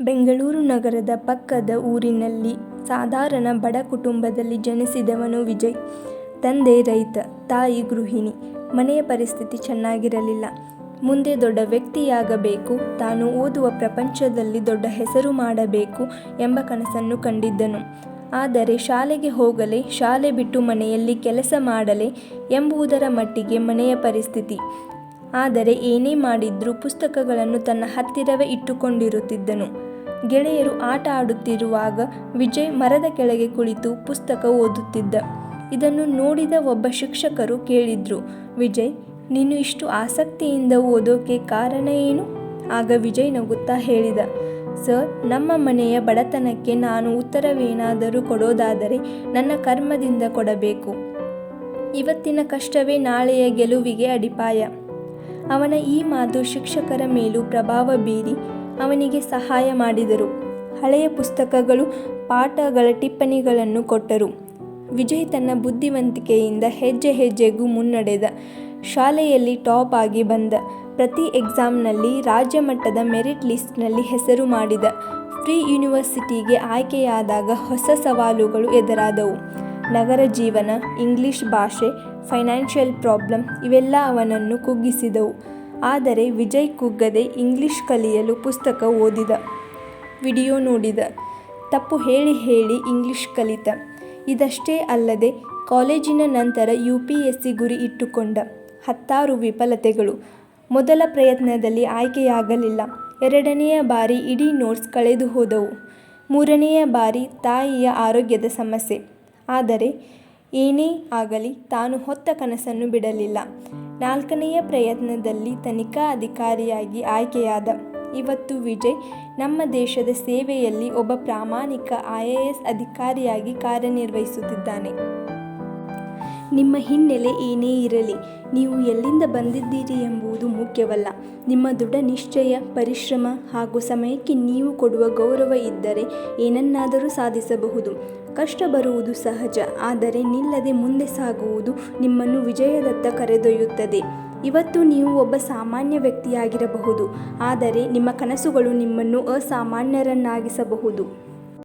ಬೆಂಗಳೂರು ನಗರದ ಪಕ್ಕದ ಊರಿನಲ್ಲಿ ಸಾಧಾರಣ ಬಡ ಕುಟುಂಬದಲ್ಲಿ ಜನಿಸಿದವನು ವಿಜಯ್. ತಂದೆ ರೈತ, ತಾಯಿ ಗೃಹಿಣಿ. ಮನೆಯ ಪರಿಸ್ಥಿತಿ ಚೆನ್ನಾಗಿರಲಿಲ್ಲ. ಮುಂದೆ ದೊಡ್ಡ ವ್ಯಕ್ತಿಯಾಗಬೇಕು, ತಾನು ಓದುವ ಪ್ರಪಂಚದಲ್ಲಿ ದೊಡ್ಡ ಹೆಸರು ಮಾಡಬೇಕು ಎಂಬ ಕನಸನ್ನು ಕಂಡಿದ್ದನು. ಆದರೆ ಶಾಲೆಗೆ ಹೋಗಲೇ, ಶಾಲೆ ಬಿಟ್ಟು ಮನೆಯಲ್ಲಿ ಕೆಲಸ ಮಾಡಲೇ ಎಂಬುದರ ಮಟ್ಟಿಗೆ ಮನೆಯ ಪರಿಸ್ಥಿತಿ. ಆದರೆ ಏನೇ ಮಾಡಿದ್ರೂ ಪುಸ್ತಕಗಳನ್ನು ತನ್ನ ಹತ್ತಿರವೇ ಇಟ್ಟುಕೊಂಡಿರುತ್ತಿದ್ದನು. ಗೆಳೆಯರು ಆಟ ಆಡುತ್ತಿರುವಾಗ ವಿಜಯ್ ಮರದ ಕೆಳಗೆ ಕುಳಿತು ಪುಸ್ತಕ ಓದುತ್ತಿದ್ದ. ಇದನ್ನು ನೋಡಿದ ಒಬ್ಬ ಶಿಕ್ಷಕರು ಕೇಳಿದ್ರು ವಿಜಯ್, ನೀನು ಇಷ್ಟು ಆಸಕ್ತಿಯಿಂದ ಓದೋಕೆ ಕಾರಣ ಏನು? ಆಗ ವಿಜಯ್ ನಗುತ್ತಾ ಹೇಳಿದ, ಸರ್ ನಮ್ಮ ಮನೆಯ ಬಡತನಕ್ಕೆ ನಾನು ಉತ್ತರವೇನಾದರೂ ಕೊಡೋದಾದರೆ ನನ್ನ ಕರ್ಮದಿಂದ ಕೊಡಬೇಕು. ಇವತ್ತಿನ ಕಷ್ಟವೇ ನಾಳೆಯ ಗೆಲುವಿಗೆ ಅಡಿಪಾಯ. ಅವನ ಈ ಮಾತು ಶಿಕ್ಷಕರ ಮೇಲೂ ಪ್ರಭಾವ ಬೀರಿ ಅವನಿಗೆ ಸಹಾಯ ಮಾಡಿದರು. ಹಳೆಯ ಪುಸ್ತಕಗಳು, ಪಾಠಗಳ ಟಿಪ್ಪಣಿಗಳನ್ನು ಕೊಟ್ಟರು. ವಿಜಯ್ ತನ್ನ ಬುದ್ಧಿವಂತಿಕೆಯಿಂದ ಹೆಜ್ಜೆ ಹೆಜ್ಜೆಗೂ ಮುನ್ನಡೆದ. ಶಾಲೆಯಲ್ಲಿ ಟಾಪ್ ಆಗಿ ಬಂದ. ಪ್ರತಿ ಎಕ್ಸಾಮ್ನಲ್ಲಿ ರಾಜ್ಯ ಮಟ್ಟದ ಮೆರಿಟ್ ಲಿಸ್ಟ್ನಲ್ಲಿ ಹೆಸರು ಮಾಡಿದ. ಫ್ರೀ ಯೂನಿವರ್ಸಿಟಿಗೆ ಆಯ್ಕೆಯಾದಾಗ ಹೊಸ ಸವಾಲುಗಳು ಎದುರಾದವು. ನಗರ ಜೀವನ, ಇಂಗ್ಲಿಷ್ ಭಾಷೆ, ಫೈನಾನ್ಷಿಯಲ್ ಪ್ರಾಬ್ಲಮ್ ಇವೆಲ್ಲ ಅವನನ್ನು ಕುಗ್ಗಿಸಿದವು. ಆದರೆ ವಿಜಯ್ ಕುಗ್ಗದೆ ಇಂಗ್ಲಿಷ್ ಕಲಿಯಲು ಪುಸ್ತಕ ಓದಿದ, ವಿಡಿಯೋ ನೋಡಿದ, ತಪ್ಪು ಹೇಳಿ ಹೇಳಿ ಇಂಗ್ಲಿಷ್ ಕಲಿತ. ಇದಷ್ಟೇ ಅಲ್ಲದೆ ಕಾಲೇಜಿನ ನಂತರ ಯುಪಿಎಸ್ಸಿ ಗುರಿ ಇಟ್ಟುಕೊಂಡ. ಹತ್ತಾರು ವಿಫಲತೆಗಳು. ಮೊದಲ ಪ್ರಯತ್ನದಲ್ಲಿ ಆಯ್ಕೆಯಾಗಲಿಲ್ಲ. ಎರಡನೆಯ ಬಾರಿ ಇಡೀ ನೋಟ್ಸ್ ಕಳೆದು ಹೋದವು. ಮೂರನೆಯ ಬಾರಿ ತಾಯಿಯ ಆರೋಗ್ಯದ ಸಮಸ್ಯೆ. ಆದರೆ ಏನೇ ಆಗಲಿ ತಾನು ಹೊತ್ತ ಕನಸನ್ನು ಬಿಡಲಿಲ್ಲ. ನಾಲ್ಕನೆಯ ಪ್ರಯತ್ನದಲ್ಲಿ ತನಿಖಾ ಅಧಿಕಾರಿಯಾಗಿ ಆಯ್ಕೆಯಾದ. ಇವತ್ತು ವಿಜಯ್ ನಮ್ಮ ದೇಶದ ಸೇವೆಯಲ್ಲಿ ಒಬ್ಬ ಪ್ರಾಮಾಣಿಕ ಐಎಎಸ್ ಅಧಿಕಾರಿಯಾಗಿ ಕಾರ್ಯನಿರ್ವಹಿಸುತ್ತಿದ್ದಾನೆ. ನಿಮ್ಮ ಹಿನ್ನೆಲೆ ಏನೇ ಇರಲಿ, ನೀವು ಎಲ್ಲಿಂದ ಬಂದಿದ್ದೀರಿ ಎಂಬುದು ಮುಖ್ಯವಲ್ಲ. ನಿಮ್ಮ ದೃಢ ನಿಶ್ಚಯ, ಪರಿಶ್ರಮ ಹಾಗೂ ಸಮಯಕ್ಕೆ ನೀವು ಕೊಡುವ ಗೌರವ ಇದ್ದರೆ ಏನನ್ನಾದರೂ ಸಾಧಿಸಬಹುದು. ಕಷ್ಟ ಬರುವುದು ಸಹಜ. ಆದರೆ ನಿಲ್ಲದೆ ಮುಂದೆ ಸಾಗುವುದು ನಿಮ್ಮನ್ನು ವಿಜಯದತ್ತ ಕರೆದೊಯ್ಯುತ್ತದೆ. ಇವತ್ತು ನೀವು ಒಬ್ಬ ಸಾಮಾನ್ಯ ವ್ಯಕ್ತಿಯಾಗಿರಬಹುದು. ಆದರೆ ನಿಮ್ಮ ಕನಸುಗಳು ನಿಮ್ಮನ್ನು ಅಸಾಮಾನ್ಯರನ್ನಾಗಿಸಬಹುದು.